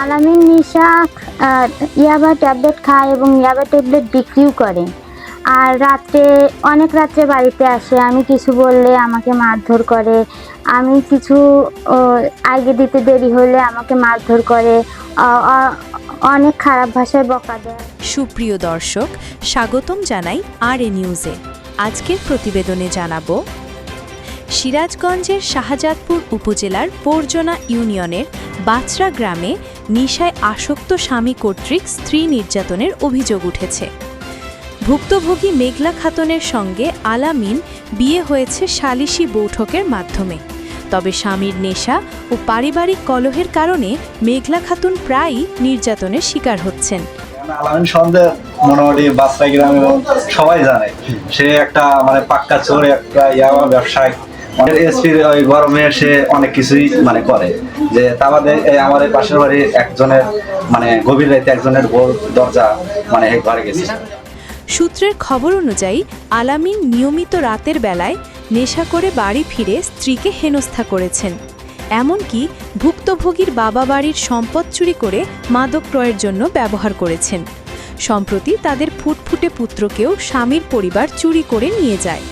আলামিন নিশা ইয়াবা ট্যাবলেট খায় এবং ইয়াবা ট্যাবলেট বিক্রিও করে। আর রাত্রে, অনেক রাত্রে বাড়িতে আসে, আমি কিছু বললে আমাকে মারধর করে। আমি কিছু আগে দিতে দেরি হলে আমাকে মারধর করে। অনেক খারাপ ভাষায় বকা দেয়। সুপ্রিয় দর্শক, স্বাগতম জানাই আর এ নিউজে। আজকের প্রতিবেদনে জানাব, সিরাজগঞ্জের শাহজাদপুর উপজেলার পরজনা ইউনিয়নের বাচরা গ্রামে নিশায় আসক্ত স্বামী কর্তৃক স্ত্রী নির্যাতনের অভিযোগ উঠেছে। ভুক্তভোগী মেঘলা খাতুনের সঙ্গে আলামিন বিয়ে হয়েছে সালিশি বৈঠকের মাধ্যমে। তবে স্বামীর নেশা ও পারিবারিক কলহের কারণে মেঘলা খাতুন প্রায়ই নির্যাতনের শিকার হচ্ছেন। আলামিন সন্দেহ মোটামুটি সবাই জানে। সে একটা মানে পাক্কা চোর, একটা ইয়াবা ব্যবসায়িক এসপির ওই গরমে অনেক কিছুই মানে করে। যে আমার পাশের একজনের মানে গভীর রাতে একজনের দরজা মানে ঘরে গেছে। সূত্রের খবর অনুযায়ী, আলামিন নিয়মিত রাতের বেলায় নেশা করে বাড়ি ফিরে স্ত্রীকে হেনস্থা করেছেন। এমনকি ভুক্তভোগীর বাবা বাড়ির সম্পদ চুরি করে মাদক ক্রয়ের জন্য ব্যবহার করেছেন। সম্প্রতি তাদের ফুটফুটে পুত্রকেও স্বামীর পরিবার চুরি করে নিয়ে যায়।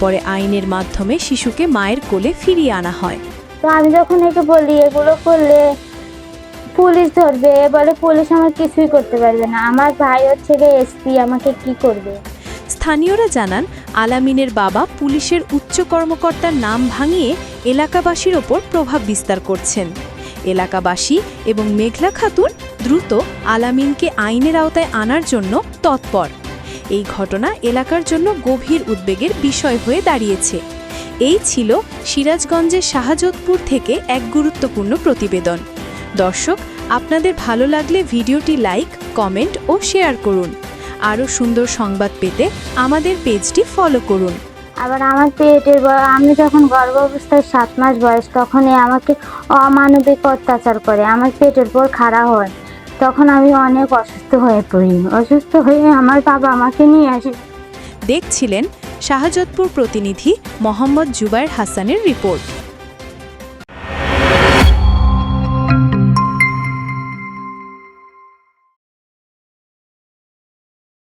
পরে আইনের মাধ্যমে শিশুকে মায়ের কোলে ফিরিয়ে আনা হয়। তো আমি যখন একে বলি এগুলো করলে পুলিশ ধরবে বলে পুলিশ আমার কিছুই করতে পারবে না। আমার ভাই হচ্ছে গিয়ে এসপি আমাকে কি করবে? স্থানীয়রা জানান আলামিনের বাবা পুলিশের উচ্চ কর্মকর্তার নাম ভাঙিয়ে এলাকাবাসীর ওপর প্রভাব বিস্তার করছেন। এলাকাবাসী এবং মেঘলা খাতুন দ্রুত আলামিনকে আইনের আওতায় আনার জন্য তৎপর। এই ঘটনা এলাকার জন্য গভীর উদ্বেগের বিষয় হয়ে দাঁড়িয়েছে। এই ছিল সিরাজগঞ্জের শাহজাদপুর থেকে এক গুরুত্বপূর্ণ প্রতিবেদন। দর্শক, আপনাদের ভালো লাগলে ভিডিওটি লাইক, কমেন্ট ও শেয়ার করুন। আরও সুন্দর সংবাদ পেতে আমাদের পেজটি ফলো করুন। আবার আমার পেটের আমি যখন গর্ভ অবস্থায় সাত মাস বয়স, তখনই আমাকে অমানবিক অত্যাচার করে। আমার পেটের পর খাড়া হয়। তখন আমি অনেক অসুস্থ হয়ে পড়ি। অসুস্থ হয়ে আমার বাবা আমাকে নিয়ে আসে। দেখছিলেন শাহজাদপুর প্রতিনিধি মোহাম্মদ জুবাইর হাসানের রিপোর্ট।